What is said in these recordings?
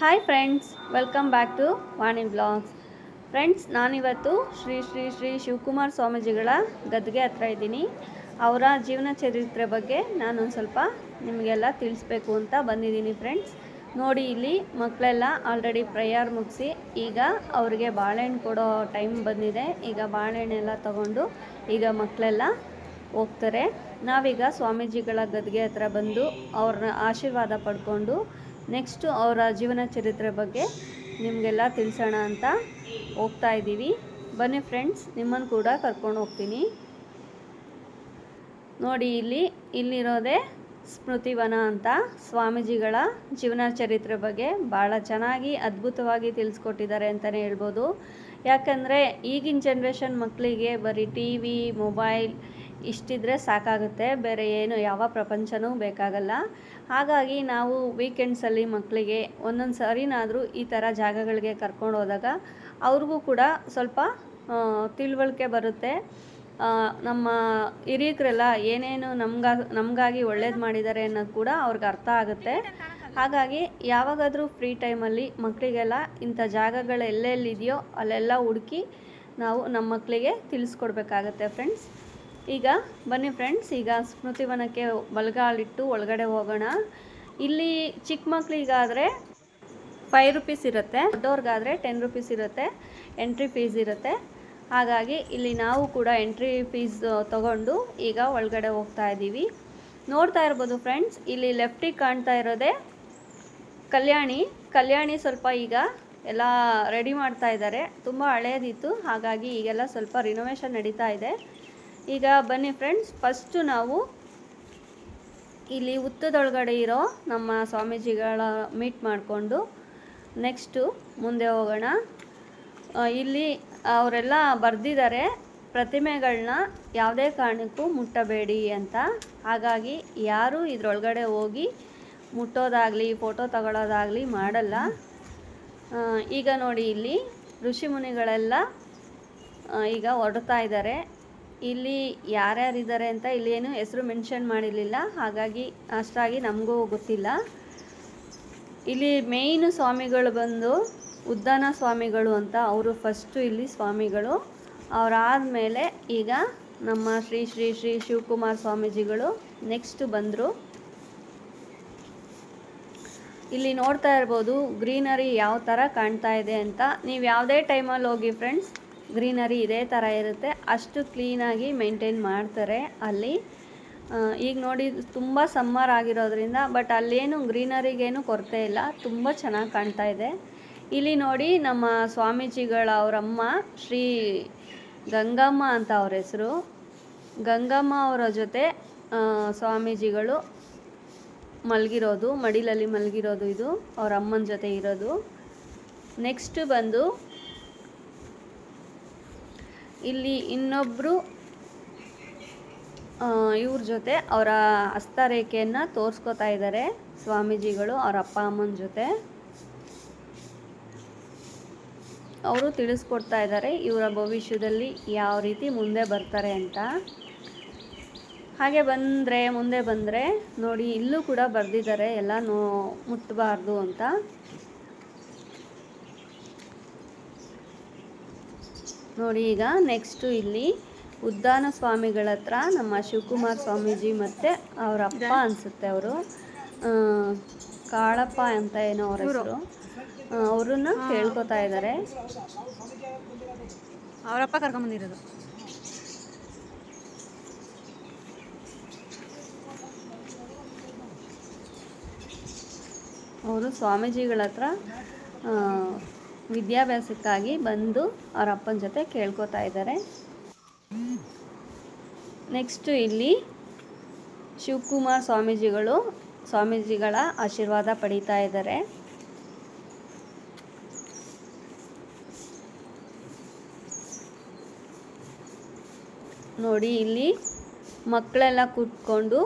Hi friends welcome back to Vani blogs friends ನಾನಿವತ್ತು ಶ್ರೀ ಶ್ರೀ ಶ್ರೀ ಶಿವಕುಮಾರ್ ಸ್ವಾಮೀಜಿಗಳ ಗದ್ದುಗೆ ಹತ್ರ ಇದ್ದೀನಿ. ಅವರ ಜೀವನ ಚರಿತ್ರೆ ಬಗ್ಗೆ ನಾನೊಂದು ಸ್ವಲ್ಪ ನಿಮಗೆಲ್ಲ ತಿಳಿಸ್ಬೇಕು ಅಂತ ಬಂದಿದ್ದೀನಿ ಫ್ರೆಂಡ್ಸ್ ನೋಡಿ, ಇಲ್ಲಿ ಮಕ್ಕಳೆಲ್ಲ ಆಲ್ರೆಡಿ ಪ್ರೇಯರ್ ಮುಗಿಸಿ ಈಗ ಅವ್ರಿಗೆ ಬಾಳೆಹಣ್ಣು ಕೊಡೋ ಟೈಮ್ ಬಂದಿದೆ. ಈಗ ಬಾಳೆಹಣ್ಣೆಲ್ಲ ತಗೊಂಡು ಈಗ ಮಕ್ಕಳೆಲ್ಲ ಹೋಗ್ತಾರೆ. ನಾವೀಗ ಸ್ವಾಮೀಜಿಗಳ ಗದ್ದುಗೆ ಹತ್ರ ಬಂದು ಅವ್ರನ್ನ ಆಶೀರ್ವಾದ ಪಡ್ಕೊಂಡು ನೆಕ್ಸ್ಟು ಅವರ ಜೀವನ ಚರಿತ್ರೆ ಬಗ್ಗೆ ನಿಮಗೆಲ್ಲ ತಿಳಿಸೋಣ ಅಂತ ಹೋಗ್ತಾ ಇದ್ದೀವಿ. ಬನ್ನಿ ಫ್ರೆಂಡ್ಸ್ ನಿಮ್ಮನ್ನು ಕೂಡ ಕರ್ಕೊಂಡು ಹೋಗ್ತೀನಿ. ನೋಡಿ, ಇಲ್ಲಿ, ಇಲ್ಲಿರೋದೇ ಸ್ಮೃತಿವನ ಅಂತ ಸ್ವಾಮೀಜಿಗಳ ಜೀವನ ಚರಿತ್ರೆ ಬಗ್ಗೆ ಭಾಳ ಚೆನ್ನಾಗಿ, ಅದ್ಭುತವಾಗಿ ತಿಳಿಸ್ಕೊಟ್ಟಿದ್ದಾರೆ ಅಂತಲೇ ಹೇಳ್ಬೋದು. ಯಾಕಂದರೆ ಈಗಿನ ಜನ್ರೇಷನ್ ಮಕ್ಕಳಿಗೆ ಬರೀ ಟಿ ಮೊಬೈಲ್ ಇಷ್ಟಿದ್ರೆ ಸಾಕಾಗುತ್ತೆ, ಬೇರೆ ಏನು ಯಾವ ಪ್ರಪಂಚನೂ ಬೇಕಾಗಲ್ಲ. ಹಾಗಾಗಿ ನಾವು ವೀಕೆಂಡ್ಸಲ್ಲಿ ಮಕ್ಕಳಿಗೆ ಒಂದೊಂದು ಸರಿನಾದರೂ ಈ ಥರ ಜಾಗಗಳಿಗೆ ಕರ್ಕೊಂಡು ಹೋದಾಗ ಅವ್ರಿಗೂ ಕೂಡ ಸ್ವಲ್ಪ ತಿಳುವಳಿಕೆ ಬರುತ್ತೆ. ನಮ್ಮ ಹಿರಿಯಕರೆಲ್ಲ ಏನೇನು ನಮ್ಗಾ, ನಮಗಾಗಿ ಒಳ್ಳೇದು ಮಾಡಿದ್ದಾರೆ ಅನ್ನೋದು ಕೂಡ ಅವ್ರಿಗೆ ಅರ್ಥ ಆಗುತ್ತೆ. ಹಾಗಾಗಿ ಯಾವಾಗಾದರೂ ಫ್ರೀ ಟೈಮಲ್ಲಿ ಮಕ್ಕಳಿಗೆಲ್ಲ ಇಂಥ ಜಾಗಗಳು ಎಲ್ಲೆಲ್ಲಿದೆಯೋ ಅಲ್ಲೆಲ್ಲ ಹುಡುಕಿ ನಾವು ನಮ್ಮ ಮಕ್ಕಳಿಗೆ ತಿಳಿಸ್ಕೊಡ್ಬೇಕಾಗತ್ತೆ ಫ್ರೆಂಡ್ಸ್ ಈಗ ಬನ್ನಿ ಫ್ರೆಂಡ್ಸ್ ಈಗ ಸ್ಮೃತಿವನಕ್ಕೆ ಬಲಗಾಲಿಟ್ಟು ಒಳಗಡೆ ಹೋಗೋಣ. ಇಲ್ಲಿ ಚಿಕ್ಕ ಮಕ್ಕಳಿಗಾದರೆ ಫೈವ್ ರುಪೀಸ್ ಇರುತ್ತೆ ದೊಡ್ಡವ್ರಿಗಾದರೆ ಟೆನ್ ರುಪೀಸ್ ಇರುತ್ತೆ ಎಂಟ್ರಿ ಫೀಸ್ ಇರುತ್ತೆ. ಹಾಗಾಗಿ ಇಲ್ಲಿ ನಾವು ಕೂಡ ಎಂಟ್ರಿ ಫೀಸ್ ತಗೊಂಡು ಈಗ ಒಳಗಡೆ ಹೋಗ್ತಾ ಇದ್ದೀವಿ. ನೋಡ್ತಾ ಇರ್ಬೋದು ಫ್ರೆಂಡ್ಸ್ ಇಲ್ಲಿ ಲೆಫ್ಟಿಗೆ ಕಾಣ್ತಾ ಇರೋದೇ ಕಲ್ಯಾಣಿ. ಕಲ್ಯಾಣಿ ಸ್ವಲ್ಪ ಈಗ ಎಲ್ಲ ರೆಡಿ ಮಾಡ್ತಾ ಇದ್ದಾರೆ. ತುಂಬ ಹಳೆಯದಿತ್ತು ಹಾಗಾಗಿ ಈಗೆಲ್ಲ ಸ್ವಲ್ಪ ರಿನೋವೇಷನ್ ನಡೀತಾ ಇದೆ. ಈಗ ಬನ್ನಿ ಫ್ರೆಂಡ್ಸ್ ಫಸ್ಟು ನಾವು ಇಲ್ಲಿ ಹುತ್ತದೊಳಗಡೆ ಇರೋ ನಮ್ಮ ಸ್ವಾಮೀಜಿಗಳ ಮೀಟ್ ಮಾಡಿಕೊಂಡು ನೆಕ್ಸ್ಟು ಮುಂದೆ ಹೋಗೋಣ. ಇಲ್ಲಿ ಅವರೆಲ್ಲ ಬರೆದಿದ್ದಾರೆ ಪ್ರತಿಮೆಗಳನ್ನ ಯಾವುದೇ ಕಾರಣಕ್ಕೂ ಮುಟ್ಟಬೇಡಿ ಅಂತ. ಹಾಗಾಗಿ ಯಾರೂ ಇದರೊಳಗಡೆ ಹೋಗಿ ಮುಟ್ಟೋದಾಗಲಿ ಫೋಟೋ ತಗೊಳ್ಳೋದಾಗಲಿ ಮಾಡಲ್ಲ. ಈಗ ನೋಡಿ ಇಲ್ಲಿ ಋಷಿ ಮುನಿಗಳೆಲ್ಲ ಈಗ ಹೊರಡ್ತಾ ಇದ್ದಾರೆ. ಇಲ್ಲಿ ಯಾರ್ಯಾರಿದ್ದಾರೆ ಅಂತ ಇಲ್ಲಿ ಏನು ಹೆಸರು ಮೆನ್ಷನ್ ಮಾಡಿರಲಿಲ್ಲ. ಹಾಗಾಗಿ ಅಷ್ಟಾಗಿ ನಮಗೂ ಗೊತ್ತಿಲ್ಲ. ಇಲ್ಲಿ ಮೇಯ್ನು ಸ್ವಾಮಿಗಳು ಬಂದು ಉದ್ದಾನ ಸ್ವಾಮಿಗಳು ಅಂತ ಅವರು ಫಸ್ಟು ಇಲ್ಲಿ ಸ್ವಾಮಿಗಳು. ಅವರಾದಮೇಲೆ ಈಗ ನಮ್ಮ ಶ್ರೀ ಶ್ರೀ ಶ್ರೀ ಶಿವಕುಮಾರ್ ಸ್ವಾಮೀಜಿಗಳು ನೆಕ್ಸ್ಟ್ ಬಂದರು. ಇಲ್ಲಿ ನೋಡ್ತಾ ಇರ್ಬೋದು ಗ್ರೀನರಿ ಯಾವ ಥರ ಕಾಣ್ತಾ ಇದೆ ಅಂತ. ನೀವು ಯಾವುದೇ ಟೈಮಲ್ಲಿ ಹೋಗಿ ಫ್ರೆಂಡ್ಸ್ ಗ್ರೀನರಿ ಇದೇ ಥರ ಇರುತ್ತೆ. ಅಷ್ಟು ಕ್ಲೀನಾಗಿ ಮೇಂಟೈನ್ ಮಾಡ್ತಾರೆ ಅಲ್ಲಿ. ಈಗ ನೋಡಿ, ತುಂಬ ಸಮ್ಮರ್ ಆಗಿರೋದ್ರಿಂದ ಬಟ್ ಅಲ್ಲೇನು ಗ್ರೀನರಿಗೇನು ಕೊರತೆ ಇಲ್ಲ. ತುಂಬ ಚೆನ್ನಾಗಿ ಕಾಣ್ತಾ ಇದೆ. ಇಲ್ಲಿ ನೋಡಿ, ನಮ್ಮ ಸ್ವಾಮೀಜಿಗಳ ಅವರಮ್ಮ, ಶ್ರೀ ಗಂಗಮ್ಮ ಅಂತ ಅವ್ರ ಹೆಸರು. ಗಂಗಮ್ಮ ಅವರ ಜೊತೆ ಸ್ವಾಮೀಜಿಗಳು ಮಲಗಿರೋದು, ಮಡಿಲಲ್ಲಿ ಮಲಗಿರೋದು ಇದು ಅವರಮ್ಮನ ಜೊತೆ ಇರೋದು. ನೆಕ್ಸ್ಟ್ ಬಂದು ಇಲ್ಲಿ ಇನ್ನೊಬ್ಬರು ಇವ್ರ ಜೊತೆ ಅವರ ಹಸ್ತರೇಖೆಯನ್ನು ತೋರಿಸ್ಕೊತಾ ಇದ್ದಾರೆ ಸ್ವಾಮೀಜಿಗಳು, ಅವರ ಅಪ್ಪ ಅಮ್ಮನ ಜೊತೆ. ಅವರು ತಿಳಿಸ್ಕೊಡ್ತಾ ಇದ್ದಾರೆ ಇವರ ಭವಿಷ್ಯದಲ್ಲಿ ಯಾವ ರೀತಿ ಮುಂದೆ ಬರ್ತಾರೆ ಅಂತ. ಹಾಗೆ ಬಂದರೆ, ಮುಂದೆ ಬಂದರೆ ನೋಡಿ, ಇಲ್ಲೂ ಕೂಡ ಬರೆದಿದ್ದಾರೆ, ಎಲ್ಲ ನೋ ಮುಟ್ಟಬಾರ್ದು ಅಂತ. ನೋಡಿ ಈಗ ನೆಕ್ಸ್ಟು ಇಲ್ಲಿ ಉದ್ದಾನ ಸ್ವಾಮಿಗಳ ಹತ್ರ ನಮ್ಮ ಶಿವಕುಮಾರ್ ಸ್ವಾಮೀಜಿ ಮತ್ತು ಅವರ ಅಪ್ಪ ಅನಿಸುತ್ತೆ ಅವರು. ಕಾಳಪ್ಪ ಅಂತ ಏನೋ ಅವರ ಹೆಸರು. ಅವ್ರನ್ನ ಕೇಳ್ಕೊತಾ ಇದ್ದಾರೆ ಅವರಪ್ಪ ಕರ್ಕೊಂಬಂದಿರೋದು ಅವರು ಸ್ವಾಮೀಜಿಗಳ ಹತ್ರ ವಿದ್ಯಾಭ್ಯಾಸಕ್ಕಾಗಿ ಬಂದು ಅವ್ರ ಅಪ್ಪನ ಜೊತೆ ಕೇಳ್ಕೊತಾ ಇದ್ದಾರೆ. ನೆಕ್ಸ್ಟು ಇಲ್ಲಿ ಶಿವಕುಮಾರ್ ಸ್ವಾಮೀಜಿಗಳು, ಸ್ವಾಮೀಜಿಗಳ ಆಶೀರ್ವಾದ ಪಡೀತಾ ಇದ್ದಾರೆ. ನೋಡಿ ಇಲ್ಲಿ ಮಕ್ಕಳೆಲ್ಲ ಕೂತ್ಕೊಂಡು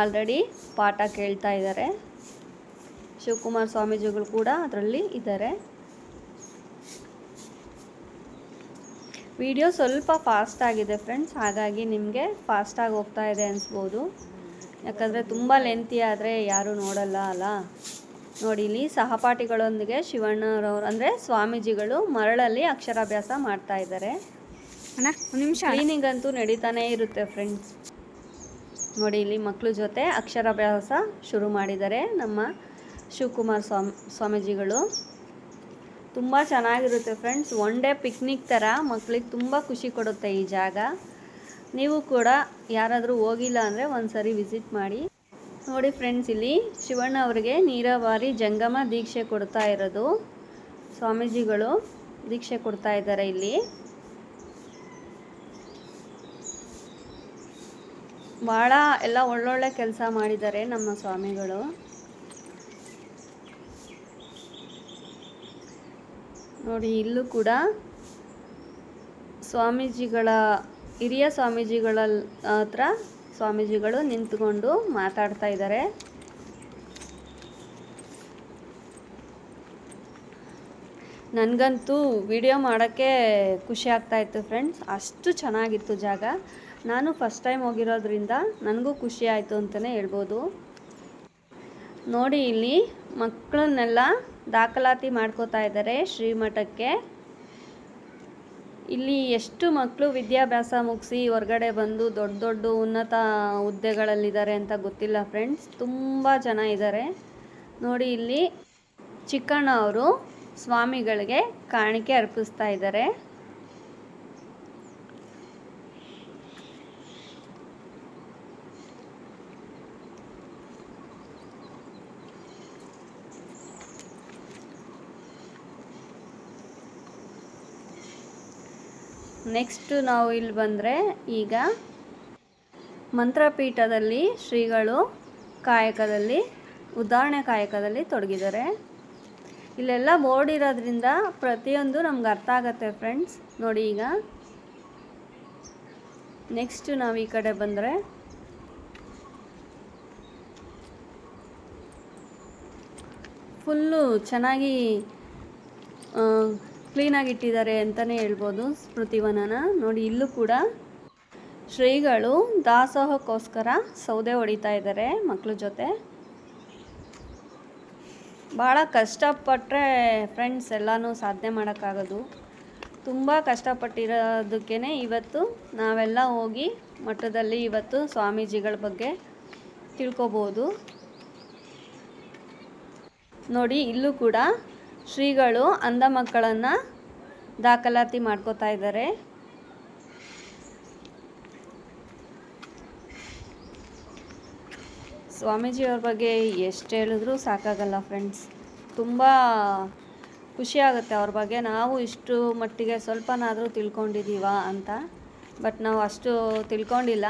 ಆಲ್ರೆಡಿ ಪಾಠ ಕೇಳ್ತಾ ಇದ್ದಾರೆ. ಶಿವಕುಮಾರ್ ಸ್ವಾಮೀಜಿಗಳು ಕೂಡ ಅದರಲ್ಲಿ ಇದ್ದಾರೆ. ವಿಡಿಯೋ ಸ್ವಲ್ಪ ಫಾಸ್ಟ್ ಆಗಿದೆ ಫ್ರೆಂಡ್ಸ್ ಹಾಗಾಗಿ ನಿಮಗೆ ಫಾಸ್ಟಾಗಿ ಹೋಗ್ತಾ ಇದೆ ಅನಿಸ್ಬೋದು. ಯಾಕಂದರೆ ತುಂಬ ಲೆಂತಿ ಆದರೆ ಯಾರೂ ನೋಡಲ್ಲ ಅಲ್ಲ? ನೋಡಿ ಇಲ್ಲಿ ಸಹಪಾಠಿಗಳೊಂದಿಗೆ ಶಿವಣ್ಣರವರು ಅಂದರೆ ಸ್ವಾಮೀಜಿಗಳು ಮರಳಲ್ಲಿ ಅಕ್ಷರಾಭ್ಯಾಸ ಮಾಡ್ತಾ ಇದ್ದಾರೆ. ನಿಮಿಷ ಕ್ಲೀನಿಂಗ್ ಅಂತೂ ನಡೀತಾನೇ ಇರುತ್ತೆ ಫ್ರೆಂಡ್ಸ್ ನೋಡಿ ಇಲ್ಲಿ ಮಕ್ಕಳ ಜೊತೆ ಅಕ್ಷರಾಭ್ಯಾಸ ಶುರು ಮಾಡಿದ್ದಾರೆ ನಮ್ಮ ಶಿವಕುಮಾರ್ ಸ್ವಾಮಿ ಸ್ವಾಮೀಜಿಗಳು. ತುಂಬ ಚೆನ್ನಾಗಿರುತ್ತೆ ಫ್ರೆಂಡ್ಸ್ ಒನ್ ಡೇ ಪಿಕ್ನಿಕ್ ಥರ ಮಕ್ಕಳಿಗೆ ತುಂಬ ಖುಷಿ ಕೊಡುತ್ತೆ ಈ ಜಾಗ. ನೀವು ಕೂಡ ಯಾರಾದರೂ ಹೋಗಿಲ್ಲ ಅಂದರೆ ಒಂದು ಸರಿ ವಿಸಿಟ್ ಮಾಡಿ. ನೋಡಿ ಫ್ರೆಂಡ್ಸ್ ಇಲ್ಲಿ ಶಿವಣ್ಣ ಅವರಿಗೆ ನೀರಾವರಿ ಜಂಗಮ ದೀಕ್ಷೆ ಕೊಡ್ತಾ ಇರೋದು. ಸ್ವಾಮೀಜಿಗಳು ದೀಕ್ಷೆ ಕೊಡ್ತಾ ಇದ್ದಾರೆ ಇಲ್ಲಿ. ಭಾಳ ಎಲ್ಲ ಒಳ್ಳೊಳ್ಳೆ ಕೆಲಸ ಮಾಡಿದ್ದಾರೆ ನಮ್ಮ ಸ್ವಾಮಿಗಳು. ನೋಡಿ, ಇಲ್ಲೂ ಕೂಡ ಸ್ವಾಮೀಜಿಗಳ, ಹಿರಿಯ ಸ್ವಾಮೀಜಿಗಳ ಹತ್ರ ಸ್ವಾಮೀಜಿಗಳು ನಿಂತ್ಕೊಂಡು ಮಾತಾಡ್ತಾ ಇದ್ದಾರೆ. ನನಗಂತೂ ವಿಡಿಯೋ ಮಾಡೋಕ್ಕೆ ಖುಷಿ ಆಗ್ತಾ ಇತ್ತು ಫ್ರೆಂಡ್ಸ್ ಅಷ್ಟು ಚೆನ್ನಾಗಿತ್ತು ಜಾಗ. ನಾನು ಫಸ್ಟ್ ಟೈಮ್ ಹೋಗಿರೋದ್ರಿಂದ ನನಗೂ ಖುಷಿ ಆಯಿತು ಅಂತಲೇ ಹೇಳ್ಬೋದು. ನೋಡಿ ಇಲ್ಲಿ ಮಕ್ಕಳನ್ನೆಲ್ಲ ದಾಖಲಾತಿ ಮಾಡ್ಕೋತಾ ಇದ್ದಾರೆ ಶ್ರೀಮಠಕ್ಕೆ. ಇಲ್ಲಿ ಎಷ್ಟು ಮಕ್ಕಳು ವಿದ್ಯಾಭ್ಯಾಸ ಮುಗಿಸಿ ಹೊರಗಡೆ ಬಂದು ದೊಡ್ಡ ದೊಡ್ಡ ಉನ್ನತ ಹುದ್ದೆಗಳಲ್ಲಿದ್ದಾರೆ ಅಂತ ಗೊತ್ತಿಲ್ಲ ಫ್ರೆಂಡ್ಸ್, ತುಂಬ ಜನ ಇದ್ದಾರೆ. ನೋಡಿ ಇಲ್ಲಿ ಚಿಕ್ಕಣ್ಣ ಅವರು ಸ್ವಾಮಿಗಳಿಗೆ ಕಾಣಿಕೆ ಅರ್ಪಿಸ್ತಾ ಇದ್ದಾರೆ. ನೆಕ್ಸ್ಟ್ ನಾವು ಇಲ್ಲಿ ಬಂದರೆ ಈಗ ಮಂತ್ರಪೀಠದಲ್ಲಿ ಶ್ರೀಗಳು ಕಾಯಕದಲ್ಲಿ, ಉದಾಹರಣೆ ಕಾಯಕದಲ್ಲಿ ತೊಡಗಿದ್ದಾರೆ. ಇಲ್ಲೆಲ್ಲ ಬೋರ್ಡ್ ಇರೋದ್ರಿಂದ ಪ್ರತಿಯೊಂದು ನಮ್ಗೆ ಅರ್ಥ ಆಗತ್ತೆ ಫ್ರೆಂಡ್ಸ್ ನೋಡಿ ಈಗ. ನೆಕ್ಸ್ಟ್ ನಾವು ಈ ಕಡೆ ಬಂದರೆ ಫುಲ್ಲು ಚೆನ್ನಾಗಿ ಕ್ಲೀನಾಗಿ ಇಟ್ಟಿದ್ದಾರೆ ಅಂತಲೇ ಹೇಳ್ಬೋದು ಸ್ಮೃತಿವನನ ನೋಡಿ, ಇಲ್ಲೂ ಕೂಡ ಶ್ರೀಗಳು ದಾಸೋಹಕ್ಕೋಸ್ಕರ ಸೌದೆ ಹೊಡಿತಾ ಇದ್ದಾರೆ ಮಕ್ಕಳ ಜೊತೆ. ಭಾಳ ಕಷ್ಟಪಟ್ಟರೆ ಫ್ರೆಂಡ್ಸ್ ಎಲ್ಲನೂ ಸಾಧನೆ ಮಾಡೋಕ್ಕಾಗೋದು. ತುಂಬ ಕಷ್ಟಪಟ್ಟಿರೋದಕ್ಕೇ ಇವತ್ತು ನಾವೆಲ್ಲ ಹೋಗಿ ಮಠದಲ್ಲಿ ಇವತ್ತು ಸ್ವಾಮೀಜಿಗಳ ಬಗ್ಗೆ ತಿಳ್ಕೊಬೋದು. ನೋಡಿ, ಇಲ್ಲೂ ಕೂಡ ಶ್ರೀಗಳು ಅಂಧ ಮಕ್ಕಳನ್ನು ದಾಖಲಾತಿ ಮಾಡ್ಕೋತಾ ಇದ್ದಾರೆ. ಸ್ವಾಮೀಜಿಯವ್ರ ಬಗ್ಗೆ ಎಷ್ಟು ಹೇಳಿದ್ರೂ ಸಾಕಾಗಲ್ಲ ಫ್ರೆಂಡ್ಸ್ ತುಂಬ ಖುಷಿ ಆಗುತ್ತೆ ಅವ್ರ ಬಗ್ಗೆ. ನಾವು ಇಷ್ಟು ಮಟ್ಟಿಗೆ ಸ್ವಲ್ಪನಾದರೂ ತಿಳ್ಕೊಂಡಿದ್ದೀವ ಅಂತ. ಬಟ್ ನಾವು ಅಷ್ಟು ತಿಳ್ಕೊಂಡಿಲ್ಲ.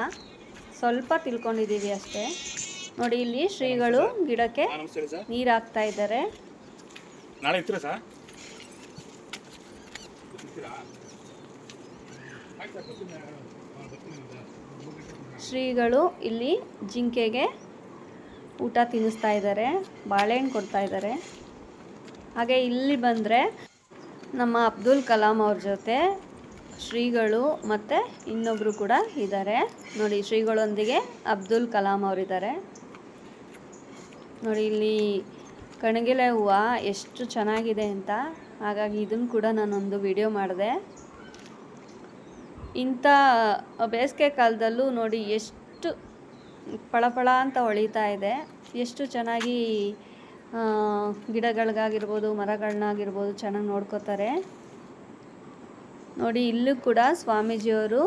ಸ್ವಲ್ಪ ತಿಳ್ಕೊಂಡಿದ್ದೀವಿ ಅಷ್ಟೇ. ನೋಡಿ ಇಲ್ಲಿ ಶ್ರೀಗಳು ಗಿಡಕ್ಕೆ ನೀರು ಹಾಕ್ತಾ ಇದ್ದಾರೆ. ನಾಳೆ ಇರ್ತೀರಾ ಸರ್? ಶ್ರೀಗಳು ಇಲ್ಲಿ ಜಿಂಕೆಗೆ ಊಟ ತಿನ್ನಿಸ್ತಾ ಇದ್ದಾರೆ ಬಾಳೆಹಣ್ಣು ಕೊಡ್ತಾ ಇದ್ದಾರೆ. ಹಾಗೆ ಇಲ್ಲಿ ಬಂದರೆ ನಮ್ಮ ಅಬ್ದುಲ್ ಕಲಾಂ ಅವ್ರ ಜೊತೆ ಶ್ರೀಗಳು ಮತ್ತು ಇನ್ನೊಬ್ಬರು ಕೂಡ ಇದ್ದಾರೆ. ನೋಡಿ ಶ್ರೀಗಳೊಂದಿಗೆ ಅಬ್ದುಲ್ ಕಲಾಂ ಅವರಿದ್ದಾರೆ. ನೋಡಿ ಇಲ್ಲಿ ಕಣಗಿಲೆ ಹೂವು ಎಷ್ಟು ಚೆನ್ನಾಗಿದೆ ಅಂತ ಹಾಗಾಗಿ ಇದನ್ನು ಕೂಡ ನಾನೊಂದು ವಿಡಿಯೋ ಮಾಡಿದೆ. ಇಂಥ ಬೇಸಿಗೆ ಕಾಲದಲ್ಲೂ ನೋಡಿ ಎಷ್ಟು ಪಳಪಳ ಅಂತ ಹೊಳಿತಾ ಇದೆ. ಎಷ್ಟು ಚೆನ್ನಾಗಿ ಗಿಡಗಳಿಗಾಗಿರ್ಬೋದು ಮರಗಳನ್ನಾಗಿರ್ಬೋದು ಚೆನ್ನಾಗಿ ನೋಡ್ಕೋತಾರೆ. ನೋಡಿ ಇಲ್ಲೂ ಕೂಡ ಸ್ವಾಮೀಜಿಯವರು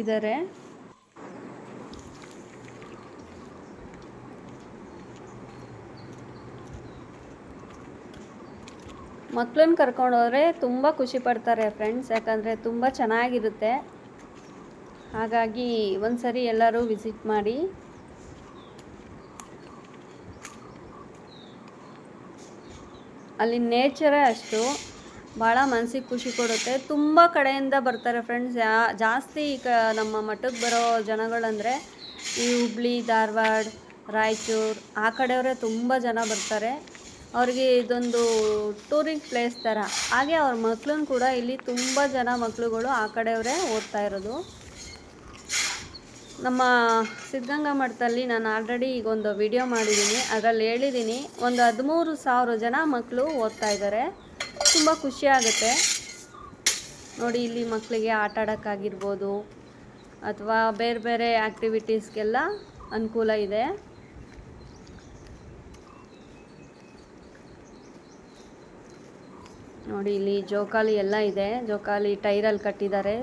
ಇದ್ದಾರೆ ಮಕ್ಕಳನ್ನ ಕರ್ಕೊಂಡು ಹೋದರೆ ತುಂಬ ಖುಷಿ ಪಡ್ತಾರೆ ಫ್ರೆಂಡ್ಸ್ ಯಾಕಂದರೆ ತುಂಬ ಚೆನ್ನಾಗಿರುತ್ತೆ. ಹಾಗಾಗಿ ಒಂದ್ಸರಿ ಎಲ್ಲರೂ ವಿಸಿಟ್ ಮಾಡಿ. ಅಲ್ಲಿ ನೇಚರೇ ಅಷ್ಟು ಭಾಳ ಮನಸ್ಸಿಗೆ ಖುಷಿ ಕೊಡುತ್ತೆ. ತುಂಬ ಕಡೆಯಿಂದ ಬರ್ತಾರೆ ಫ್ರೆಂಡ್ಸ್ ಯಾ, ಜಾಸ್ತಿ ಕ ನಮ್ಮ ಮಠಕ್ಕೆ ಬರೋ ಜನಗಳಂದರೆ ಈ ಹುಬ್ಳಿ, ಧಾರವಾಡ, ರಾಯಚೂರು, ಆ ಕಡೆಯವರೇ ತುಂಬ ಜನ ಬರ್ತಾರೆ. ಅವ್ರಿಗೆ ಇದೊಂದು ಟೂರಿಂಗ್ ಪ್ಲೇಸ್ ಥರ ಹಾಗೆ ಅವ್ರ ಮಕ್ಳನ್ನ ಕೂಡ ಇಲ್ಲಿ ತುಂಬ ಜನ ಮಕ್ಕಳುಗಳು ಆ ಕಡೆಯವರೇ ಓದ್ತಾ ಇರೋದು. ನಮ್ಮ ಸಿದ್ಧಗಂಗಾ ಮಠದಲ್ಲಿ ನಾನು ಆಲ್ರೆಡಿ ಈಗ ಒಂದು ವಿಡಿಯೋ ಮಾಡಿದ್ದೀನಿ. ಅದರಲ್ಲಿ ಹೇಳಿದ್ದೀನಿ, ಒಂದು ಹದಿಮೂರು ಸಾವಿರ ಜನ ಮಕ್ಕಳು ಓದ್ತಾ ಇದ್ದಾರೆ ತುಂಬ ಖುಷಿ ಆಗುತ್ತೆ. ನೋಡಿ, ಇಲ್ಲಿ ಮಕ್ಕಳಿಗೆ ಆಟ ಆಡೋಕ್ಕಾಗಿರ್ಬೋದು, ಅಥವಾ ಬೇರೆ ಬೇರೆ ಆ್ಯಕ್ಟಿವಿಟೀಸ್ಗೆಲ್ಲ ಅನುಕೂಲ ಇದೆ. ನೋಡಿ, ಇಲ್ಲಿ ಜೋಕಾಲಿ ಎಲ್ಲ ಇದೆ. ಜೋಕಾಲಿ ಟೈರಲ್ಲಿ ಕಟ್ಟಿದ್ದಾರೆ.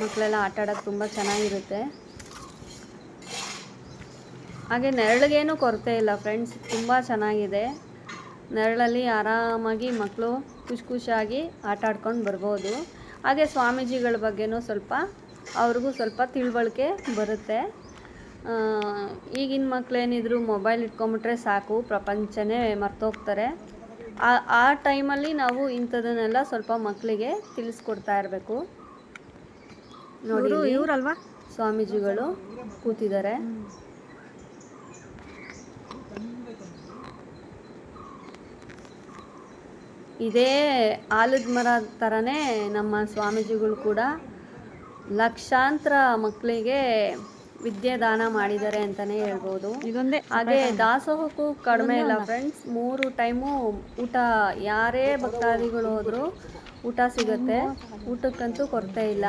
ಮಕ್ಕಳೆಲ್ಲ ಆಟ ಆಡೋಕ್ಕೆ ತುಂಬ ಚೆನ್ನಾಗಿರುತ್ತೆ. ಹಾಗೆ ನೆರಳಿಗೇನು ಕೊರತೆ ಇಲ್ಲ ಫ್ರೆಂಡ್ಸ್, ತುಂಬ ಚೆನ್ನಾಗಿದೆ. ನೆರಳಲ್ಲಿ ಆರಾಮಾಗಿ ಮಕ್ಕಳು ಖುಷಿ ಖುಷಿಯಾಗಿ ಆಟ ಆಡ್ಕೊಂಡು ಬರ್ಬೋದು. ಹಾಗೆ ಸ್ವಾಮೀಜಿಗಳ ಬಗ್ಗೆನೂ ಸ್ವಲ್ಪ, ಅವ್ರಿಗೂ ಸ್ವಲ್ಪ ತಿಳುವಳಿಕೆ ಬರುತ್ತೆ. ಈಗಿನ ಮಕ್ಕಳೇನಿದ್ರು ಮೊಬೈಲ್ ಇಟ್ಕೊಂಬಿಟ್ರೆ ಸಾಕು, ಪ್ರಪಂಚನೇ ಮರ್ತೋಗ್ತಾರೆ. ಆ ಆ ಟೈಮಲ್ಲಿ ನಾವು ಇಂಥದನ್ನೆಲ್ಲ ಸ್ವಲ್ಪ ಮಕ್ಕಳಿಗೆ ತಿಳಿಸ್ಕೊಡ್ತಾ ಇರಬೇಕು. ನೋಡಿ ಇವರಲ್ವಾ? ಸ್ವಾಮೀಜಿಗಳು ಕೂತಿದ್ದಾರೆ. ಇದೇ ಆಲದ ಮರ ಥರನೇ ನಮ್ಮ ಸ್ವಾಮೀಜಿಗಳು ಕೂಡ ಲಕ್ಷಾಂತರ ಮಕ್ಕಳಿಗೆ ವಿದ್ಯೆ ದಾನ ಮಾಡಿದ್ದಾರೆ ಅಂತಾನೆ ಹೇಳ್ಬೋದು. ಇದೊಂದೇ ಹಾಗೆ ದಾಸೋಹಕ್ಕೂ ಕಡಿಮೆ ಇಲ್ಲ ಫ್ರೆಂಡ್ಸ್ ಮೂರು ಟೈಮು ಊಟ ಯಾರೇ ಭಕ್ತಾದಿಗಳು ಹೋದ್ರು ಊಟ ಸಿಗುತ್ತೆ. ಊಟಕ್ಕಂತೂ ಕೊರತೆ ಇಲ್ಲ.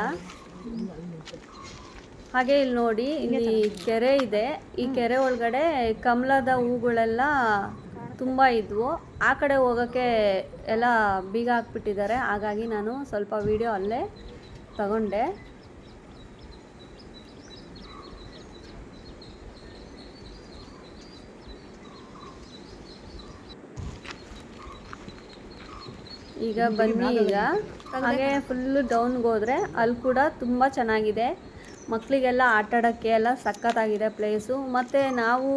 ಹಾಗೆ ಇಲ್ಲಿ ನೋಡಿ ಇಲ್ಲಿ ಕೆರೆ ಇದೆ. ಈ ಕೆರೆ ಒಳಗಡೆ ಕಮಲದ ಹೂಗಳೆಲ್ಲ ತುಂಬ ಇದ್ವು. ಆ ಕಡೆ ಹೋಗೋಕ್ಕೆ ಎಲ್ಲ ಬೀಗ ಹಾಕ್ಬಿಟ್ಟಿದ್ದಾರೆ. ಹಾಗಾಗಿ ನಾನು ಸ್ವಲ್ಪ ವಿಡಿಯೋ ಅಲ್ಲೇ ತಗೊಂಡೆ. ಈಗ ಬನ್ನಿ ಈಗ. ಹಾಗೆ ಫುಲ್ಲು ಡೌನ್ಗೆ ಹೋದರೆ ಅಲ್ಲಿ ಕೂಡ ತುಂಬ ಚೆನ್ನಾಗಿದೆ. ಮಕ್ಕಳಿಗೆಲ್ಲ ಆಟ ಆಡೋಕ್ಕೆ ಎಲ್ಲ ಸಖತ್ತಾಗಿದೆ ಪ್ಲೇಸು ಮತ್ತು ನಾವು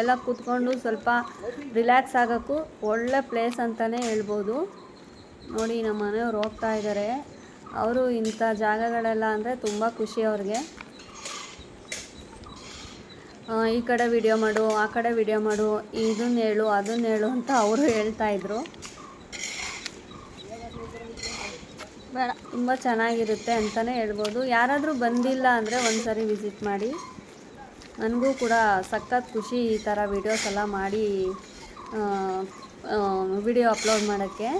ಎಲ್ಲ ಕೂತ್ಕೊಂಡು ಸ್ವಲ್ಪ ರಿಲ್ಯಾಕ್ಸ್ ಆಗೋಕ್ಕೂ ಒಳ್ಳೆ ಪ್ಲೇಸ್ ಅಂತಲೇ ಹೇಳ್ಬೋದು. ನೋಡಿ ನಮ್ಮ ಮನೆಯವ್ರು ಹೋಗ್ತಾ ಇದ್ದಾರೆ ಅವರು ಇಂಥ ಜಾಗಗಳೆಲ್ಲ ಅಂದರೆ ತುಂಬ ಖುಷಿ ಅವ್ರಿಗೆ. ಈ ಕಡೆ ವಿಡಿಯೋ ಮಾಡು, ಆ ಕಡೆ ವಿಡಿಯೋ ಮಾಡು ಇದನ್ನ ಹೇಳು ಅದನ್ನ ಹೇಳು ಅಂತ ಅವರು ಹೇಳ್ತಾ ಇದ್ರು ಬೇಡ, ತುಂಬ ಚೆನ್ನಾಗಿರುತ್ತೆ ಅಂತಲೇ ಹೇಳ್ಬೋದು. ಯಾರಾದರೂ ಬಂದಿಲ್ಲ ಅಂದರೆ ಒಂದ್ಸರಿ ವಿಸಿಟ್ ಮಾಡಿ. ನನಗೂ ಕೂಡ ಸಖತ್ ಖುಷಿ ಈ ಥರ ವಿಡಿಯೋಸ್ ಎಲ್ಲ ಮಾಡಿ ವಿಡಿಯೋ ಅಪ್ಲೋಡ್ ಮಾಡೋಕ್ಕೆ.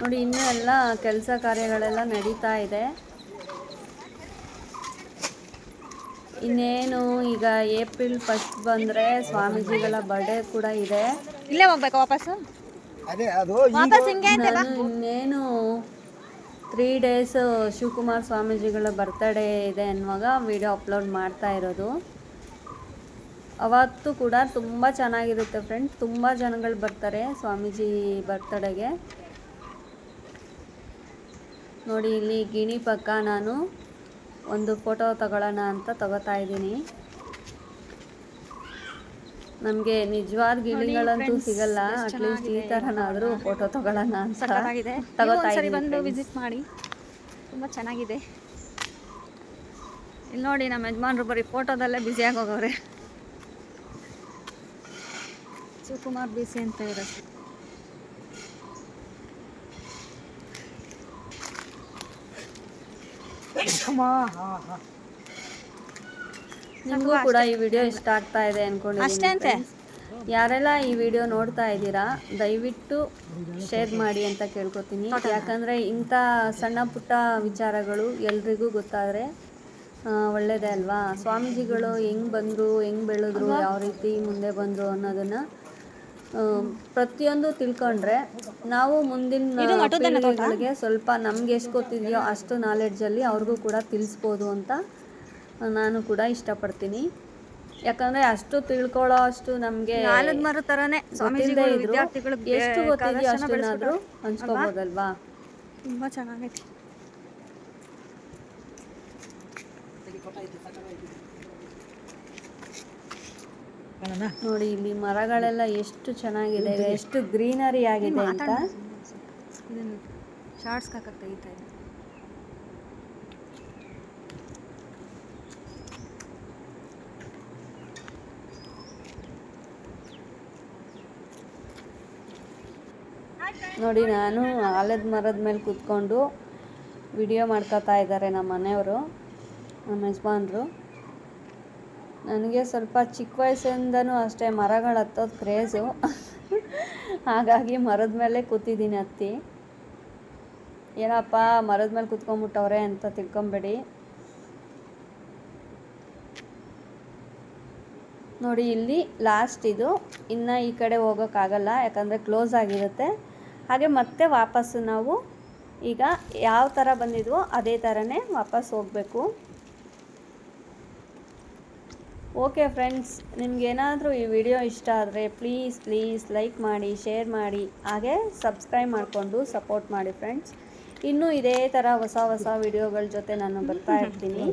ನೋಡಿ, ಇನ್ನೂ ಎಲ್ಲ ಕೆಲಸ ಕಾರ್ಯಗಳೆಲ್ಲ ನಡೀತಾ ಇದೆ. ಇನ್ನೇನು, ಈಗ ಏಪ್ರಿಲ್ ಫಸ್ಟ್ ಬಂದರೆ ಸ್ವಾಮೀಜಿಗಳ ಬರ್ಡೇ ಕೂಡ ಇದೆ. ಇಲ್ಲೇ ಹೋಗ್ಬೇಕಾ ವಾಪಸ್ಸು? ಅದೇ ಅದು ವಾಪಸ್ ಹಿಂಗೆ ಅಂತಲ್ಲ ನಾನು ಇನ್ನೇನು ತ್ರೀ ಡೇಸ್ ಶಿವಕುಮಾರ್ ಸ್ವಾಮೀಜಿಗಳ ಬರ್ತ್ಡೇ ಇದೆ ಅನ್ನುವಾಗ ವಿಡಿಯೋ ಅಪ್ಲೋಡ್ ಮಾಡ್ತಾ ಇರೋದು. ಅವತ್ತು ಕೂಡ ತುಂಬ ಚೆನ್ನಾಗಿರುತ್ತೆ ಫ್ರೆಂಡ್ಸ್ ತುಂಬ ಜನಗಳು ಬರ್ತಾರೆ ಸ್ವಾಮೀಜಿ ಬರ್ತ್ಡೇಗೆ ನೋಡಿ ಇಲ್ಲಿ ಗಿಣಿ ಪಕ್ಕ ನಾನು ಒಂದು ಫೋಟೋ ತಗೊಳ್ಳೋಣ ಅಂತ ತಗೋತಾ ಇದ್ದೀನಿ. ನಮಗೆ ನಿಜವಾದ ಗಿಳಿಗಳಂತೂ ಸಿಗಲ್ಲ. ಅಟ್ಲೀಸ್ಟ್ ಈ ತರನಾದ್ರೂ ಫೋಟೋ ತಗೊಳ್ಳೋಣ ಅಂತ ಸಖತ್ತಾಗಿದೆ. ತಗೋತಾ ಒಂದ್ಸರಿ ಬಂದು. ವಿಸಿಟ್ ಮಾಡಿ. ತುಂಬಾ ಚೆನ್ನಾಗಿದೆ. ಇಲ್ಲಿ ನೋಡಿ ನಮ್ಮ ಯಜಮಾನ್ರು ಬರೀ ಫೋಟೋದಲ್ಲೇ ಬ್ಯುಸಿಯಾಗಿ ಹೋಗೋರೆ ಶಿವಕುಮಾರ್ ಬಿ ಸಿ ಅಂತ ಇರೋದು ನಿಮಗೂ ಕೂಡ ಈ ವಿಡಿಯೋ ಇಷ್ಟ ಆಗ್ತಾ ಇದೆ ಅಷ್ಟೇ ಅಂತೆ. ಯಾರೆಲ್ಲ ಈ ವಿಡಿಯೋ ನೋಡ್ತಾ ಇದ್ದೀರಾ ದಯವಿಟ್ಟು ಶೇರ್ ಮಾಡಿ ಅಂತ ಕೇಳ್ಕೊತೀನಿ. ಯಾಕಂದರೆ ಇಂಥ ಸಣ್ಣ ಪುಟ್ಟ ವಿಚಾರಗಳು ಎಲ್ರಿಗೂ ಗೊತ್ತಾದರೆ ಒಳ್ಳೇದೇ ಅಲ್ವಾ? ಸ್ವಾಮೀಜಿಗಳು ಹೆಂಗೆ ಬಂದರು ಹೆಂಗೆ ಬೆಳೆದ್ರು ಯಾವ ರೀತಿ ಮುಂದೆ ಬಂದರು ಅನ್ನೋದನ್ನು ಪ್ರತಿಯೊಂದು ತಿಳ್ಕೊಂಡ್ರೆ ನಾವು ಮುಂದಿನ ಸ್ವಲ್ಪ ನಮ್ಗೆ ಎಷ್ಟು ಗೊತ್ತಿದೆಯೋ ಅಷ್ಟು ನಾಲೆಡ್ಜಲ್ಲಿ ಅವ್ರಿಗೂ ಕೂಡ ತಿಳಿಸ್ಬೋದು ಅಂತ ನಾನು ಕೂಡ ಇಷ್ಟಪಡ್ತೀನಿ. ಯಾಕಂದ್ರೆ ಅಷ್ಟು ತಿಳ್ಕೊಳ್ಳೋ ಅಷ್ಟು ನಮಗೆ ಆಲದ ಮರ ಥರನೇ ಸ್ವಾಮೀಜಿಗಳು ವಿದ್ಯಾರ್ಥಿಗಳು ಎಷ್ಟು ಗೊತ್ತಿದೆಯೋ ಅಷ್ಟನ್ನಾದರೂ ಹಂಚ್ಕೋಬೋದಲ್ವಾ? ತುಂಬ ಚೆನ್ನಾಗೈತೆ. ನೋಡಿ ಇಲ್ಲಿ ಮರಗಳೆಲ್ಲ ಎಷ್ಟು ಚೆನ್ನಾಗಿದೆ ಎಷ್ಟು ಗ್ರೀನರಿ ಆಗಿದೆ ಅಂತ. ಶಾರ್ಟ್ಸ್ ಹಾಕಕ್ಕೆ ತೆಗಿತಾ ಇದೆ ನೋಡಿ, ನಾನು ಆಲದ ಮರದ ಮೇಲೆ ಕೂತ್ಕೊಂಡು ವಿಡಿಯೋ ಮಾಡ್ಕೋತಾ ಇದ್ದಾರೆ ನಮ್ಮ ಮನೆಯವರು, ನಮ್ಮ ಯಜಮಾನ್ರು. ನನಗೆ ಸ್ವಲ್ಪ ಚಿಕ್ಕ ವಯಸ್ಸಿಂದನೂ ಅಷ್ಟೇ ಮರಗಳು ಹತ್ತೋದು ಕ್ರೇಜು ಹಾಗಾಗಿ ಮರದ ಮೇಲೆ ಕೂತಿದ್ದೀನಿ ಅತ್ತಿ. ಏನಪ್ಪ, ಮರದ ಮೇಲೆ ಕೂತ್ಕೊಂಡ್ಬಿಟ್ಟವ್ರೆ ಅಂತ ತಿಳ್ಕೊಂಬೇಡಿ. ನೋಡಿ, ಇಲ್ಲಿ ಲಾಸ್ಟ್ ಇದು. ಇನ್ನು ಈ ಕಡೆ ಹೋಗೋಕ್ಕಾಗಲ್ಲ, ಯಾಕಂದರೆ ಕ್ಲೋಸ್ ಆಗಿರುತ್ತೆ. ಹಾಗೆ ಮತ್ತೆ ವಾಪಸ್ಸು ನಾವು ಈಗ ಯಾವ ಥರ ಬಂದಿದ್ವೋ ಅದೇ ಥರನೇ ವಾಪಸ್ ಹೋಗಬೇಕು. ಓಕೆ ಫ್ರೆಂಡ್ಸ್ ನಿಮಗೇನಾದರೂ ಈ ವಿಡಿಯೋ ಇಷ್ಟ ಆದರೆ ಪ್ಲೀಸ್ ಪ್ಲೀಸ್ ಲೈಕ್ ಮಾಡಿ ಶೇರ್ ಮಾಡಿ ಹಾಗೆ ಸಬ್ಸ್ಕ್ರೈಬ್ ಮಾಡಿಕೊಂಡು ಸಪೋರ್ಟ್ ಮಾಡಿ ಫ್ರೆಂಡ್ಸ್ ಇನ್ನೂ ಇದೇ ಥರ ಹೊಸ ಹೊಸ ವಿಡಿಯೋಗಳ ಜೊತೆ ನಾನು ಬರ್ತಾ ಇರ್ತೀನಿ.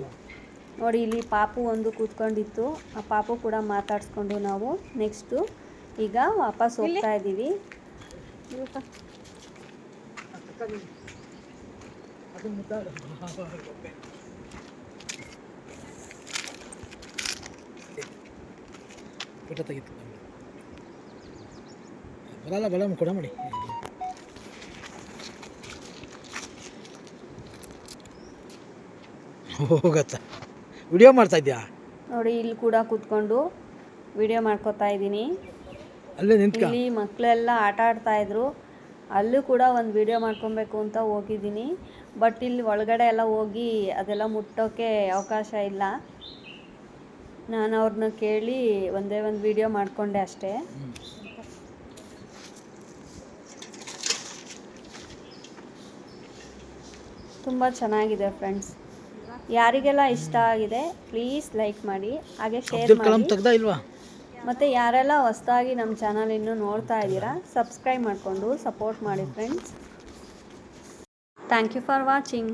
ನೋಡಿ ಇಲ್ಲಿ ಪಾಪು ಒಂದು ಕೂತ್ಕೊಂಡಿತ್ತು. ಆ ಪಾಪು ಕೂಡ ಮಾತಾಡಿಸ್ಕೊಂಡು ನಾವು ನೆಕ್ಸ್ಟು ಈಗ ವಾಪಸ್ ಹೋಗ್ತಾ ಇದ್ದೀವಿ. ಫೋಟೋ ತೆಗಿತು ಬರಲ್ಲ ಬರ ಕೊಡ ಮಾಡಿ ಹೋಗತ್ತ. ವಿಡಿಯೋ ಮಾಡ್ತಾ ಇದ್ಯಾ ನೋಡಿ, ಇಲ್ಲಿ ಕೂಡ ಕೂತ್ಕೊಂಡು ವಿಡಿಯೋ ಮಾಡ್ಕೋತಾ ಇದ್ದೀನಿ. ಅಲ್ಲೇ ನಿಂತ್ಕ. ಇಲ್ಲಿ ಮಕ್ಕಳೆಲ್ಲ ಆಟ ಆಡ್ತಾ ಇದ್ರು. ಅಲ್ಲೂ ಕೂಡ ಒಂದು ವಿಡಿಯೋ ಮಾಡ್ಕೊಬೇಕು ಅಂತ ಹೋಗಿದ್ದೀನಿ. ಬಟ್ ಇಲ್ಲಿ ಒಳಗಡೆ ಎಲ್ಲ ಹೋಗಿ ಅದೆಲ್ಲ ಮುಟ್ಟೋಕ್ಕೆ ಅವಕಾಶ ಇಲ್ಲ. ನಾನು ಅವ್ರನ್ನ ಕೇಳಿ ಒಂದೇ ಒಂದು ವಿಡಿಯೋ ಮಾಡಿಕೊಂಡೆ ಅಷ್ಟೇ. ತುಂಬ ಚೆನ್ನಾಗಿದೆ ಫ್ರೆಂಡ್ಸ್ ಯಾರಿಗೆಲ್ಲ ಇಷ್ಟ ಆಗಿದೆ ಪ್ಲೀಸ್ ಲೈಕ್ ಮಾಡಿ ಹಾಗೆ ಶೇರ್ ಮಾಡಿ. ಮತ್ತು ಯಾರೆಲ್ಲ ಹೊಸ್ದಾಗಿ ನಮ್ಮ ಚಾನಲ್ ಇನ್ನೂ ನೋಡ್ತಾ ಇದ್ದೀರಾ ಸಬ್ಸ್ಕ್ರೈಬ್ ಮಾಡಿಕೊಂಡು ಸಪೋರ್ಟ್ ಮಾಡಿ friends thank you for watching